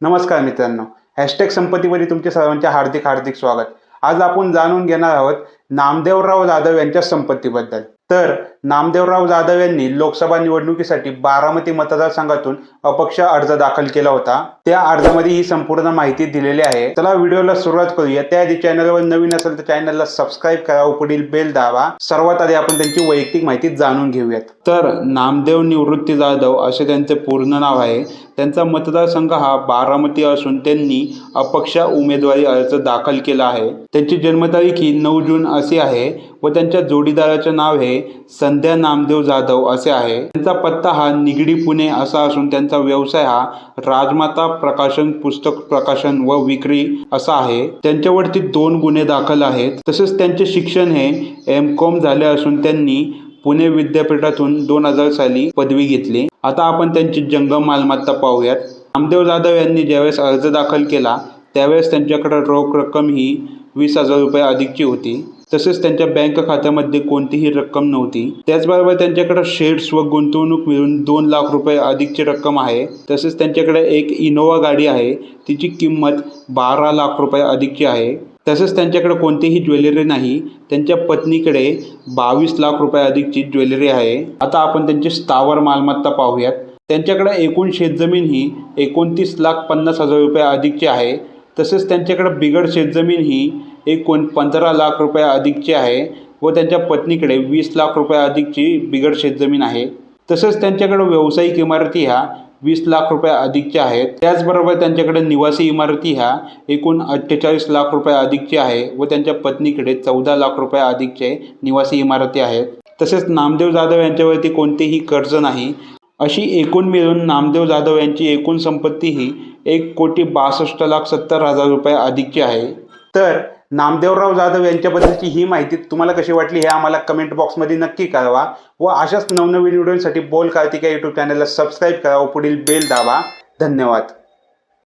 नमस्कार मित्रांनो. हॅशटॅग संपत्तीमध्ये तुमचे सर्वांचे हार्दिक हार्दिक स्वागत. आज आपण जाणून घेणार आहोत नामदेवराव जाधव यांच्या संपत्तीबद्दल. तर नामदेवराव जाधव यांनी लोकसभा निवडणुकीसाठी बारामती मतदारसंघातून अपक्ष अर्ज दाखल केला होता. त्या अर्जामध्ये ही संपूर्ण माहिती दिलेली आहे. चला व्हिडिओला सुरुवात करूया. त्याआधी चॅनलवर नवीन असेल तर चॅनलला सबस्क्राईब करा. व पुढील बेल दाबा. सर्वात आधी आपण त्यांची वैयक्तिक माहिती जाणून घेऊयात. तर नामदेव निवृत्ती जाधव असे त्यांचे पूर्ण नाव आहे. त्यांचा मतदारसंघ हा बारामती असून त्यांनी अपक्ष उमेदवारी अर्ज दाखल केला आहे. त्यांची जन्मतारीख ही नऊ जून अशी आहे व त्यांच्या जोडीदाराचे नाव हे संध्या नामदेव जाधव असे आहे. त्यांचा पत्ता हा निगडी पुणे असा असून त्यांचा व्यवसाय हा राजमाता प्रकाशन पुस्तक प्रकाशन व विक्री असा आहे. त्यांच्यावरती दोन गुन्हे दाखल आहेत. तसेच त्यांचे शिक्षण हे एम कॉम झाले असून त्यांनी पुणे विद्यापीठातून दोन हजार साली पदवी घेतली. आता आपण त्यांची जंगम मालमत्ता पाहूयात. नामदेव जाधव यांनी ज्यावेळेस अर्ज दाखल केला त्यावेळेस त्यांच्याकडे रोख रक्कम ही वीस हजार रुपये अधिकची होती. तसेच त्यांच्या बँक खात्यामध्ये कोणतीही रक्कम नव्हती. त्याचबरोबर त्यांच्याकडे शेअर्स व गुंतवणूक मिळून दोन लाख रुपये अधिकची रक्कम आहे. तसेच त्यांच्याकडे एक इनोवा गाडी आहे. तिची किंमत बारा लाख रुपये अधिकची आहे. तसेच त्यांच्याकडे कोणतीही ज्वेलरी नाही. त्यांच्या पत्नीकडे बावीस लाख रुपये अधिकची ज्वेलरी आहे. आता आपण त्यांची स्थावर मालमत्ता पाहूयात. त्यांच्याकडे एकूण शेतजमीन ही एकोणतीस लाख पन्नास हजार रुपये अधिकची आहे. तसेच त्यांच्याकडे बिगड शेतजमीन ही एकूण पंधरा लाख रुपये अधिकचे आहे व त्यांच्या पत्नीकडे वीस लाख रुपये अधिकची बिगड शेतजमीन आहे. तसंच त्यांच्याकडे व्यावसायिक इमारती ह्या वीस लाख रुपये अधिकच्या आहेत. त्याचबरोबर त्यांच्याकडे निवासी इमारती ह्या एकूण अठ्ठेचाळीस लाख रुपये अधिकची आहे व त्यांच्या पत्नीकडे चौदा लाख रुपये अधिकचे निवासी इमारती आहेत. तसेच नामदेव जाधव यांच्यावरती कोणतेही कर्ज नाही. अशी एकूण मिळून नामदेव जाधव यांची एकूण संपत्ती ही एक कोटी बासष्ट लाख सत्तर हजार रुपये अधिकची आहे. तर नामदेवराव जाधव यांच्याबद्दलची ही माहिती तुम्हाला कशी वाटली हे आम्हाला कमेंट बॉक्समध्ये नक्की कळवा व अशाच नवनवीन व्हिडिओसाठी बोल कार्तिका यूट्यूब चॅनलला सबस्क्राईब करा व पुढील बेल दाबा. धन्यवाद.